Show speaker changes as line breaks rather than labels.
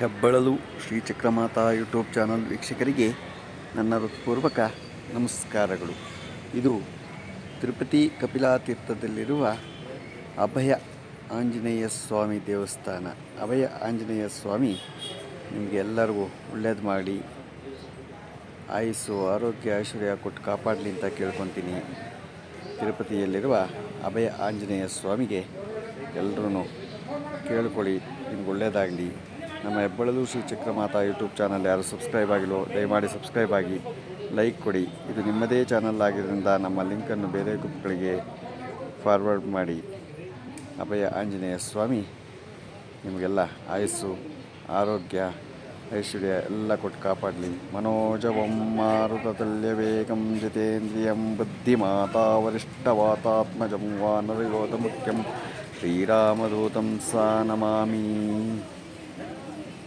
ಹೆಬ್ಬಳಲು Shri Chakramata YouTube channel ವೀಕ್ಷಕರಿಗೆ ನನ್ನ ಹೃತ್ಪೂರ್ವಕ ನಮಸ್ಕಾರಗಳು. ಇದು ತಿರುಪತಿ ಕಪಿಲಾ ತೀರ್ಥದಲ್ಲಿರುವ ಅಭಯ ಆಂಜನೇಯ ಸ್ವಾಮಿ ದೇವಸ್ಥಾನ. ಅಭಯ ಆಂಜನೇಯ ಸ್ವಾಮಿ ನಿಮಗೆ ಎಲ್ಲರಿಗೂ ಒಳ್ಳೇದು ಮಾಡಿ, ಆಯುಸ್ಸು, ಆರೋಗ್ಯ, ಐಶ್ವರ್ಯ ಕೊಟ್ಟು ಕಾಪಾಡಲಿ ಅಂತ ಕೇಳ್ಕೊತೀನಿ. ತಿರುಪತಿಯಲ್ಲಿರುವ ಅಭಯ ಆಂಜನೇಯ ಸ್ವಾಮಿಗೆ ಎಲ್ಲರೂ ಕೇಳ್ಕೊಳ್ಳಿ, ನಿಮ್ಗೆ ಒಳ್ಳೆಯದಾಗಲಿ ನಮ್ಮ ಹೆಬ್ಬಳಲು ಶ್ರೀ ಚಕ್ರಮಾತಾ ಯೂಟ್ಯೂಬ್ ಚಾನಲ್ ಯಾರು ಸಬ್ಸ್ಕ್ರೈಬ್ ಆಗಿಲ್ಲೋ ದಯಮಾಡಿ ಸಬ್ಸ್ಕ್ರೈಬ್ ಆಗಿ, ಲೈಕ್ ಕೊಡಿ. ಇದು ನಿಮ್ಮದೇ ಚಾನಲ್ ಆಗಿದ್ದರಿಂದ ನಮ್ಮ ಲಿಂಕನ್ನು ಬೇರೆ ಗ್ರೂಪ್ಗಳಿಗೆ ಫಾರ್ವರ್ಡ್ ಮಾಡಿ. ಅಭಯ ಆಂಜನೇಯ ಸ್ವಾಮಿ, ನಿಮಗೆಲ್ಲ ಆಯಸ್ಸು, ಆರೋಗ್ಯ, ಐಶ್ವರ್ಯ ಎಲ್ಲ ಕೊಟ್ಟು ಕಾಪಾಡಲಿ. ಮನೋಜವಂ ಮಾರುತತಲ್ಯ ವೇಗಂ ಜಿತೇಂದ್ರಿಯಂ ಬುದ್ಧಿಮಾತಾ ವರಿಷ್ಠವಾತಾತ್ಮಜಂ ವಾನರಯೋಧ ಮುಖ್ಯಂ ಶ್ರೀರಾಮದೂತಂ ಸಾ ನಮಾಮಿ.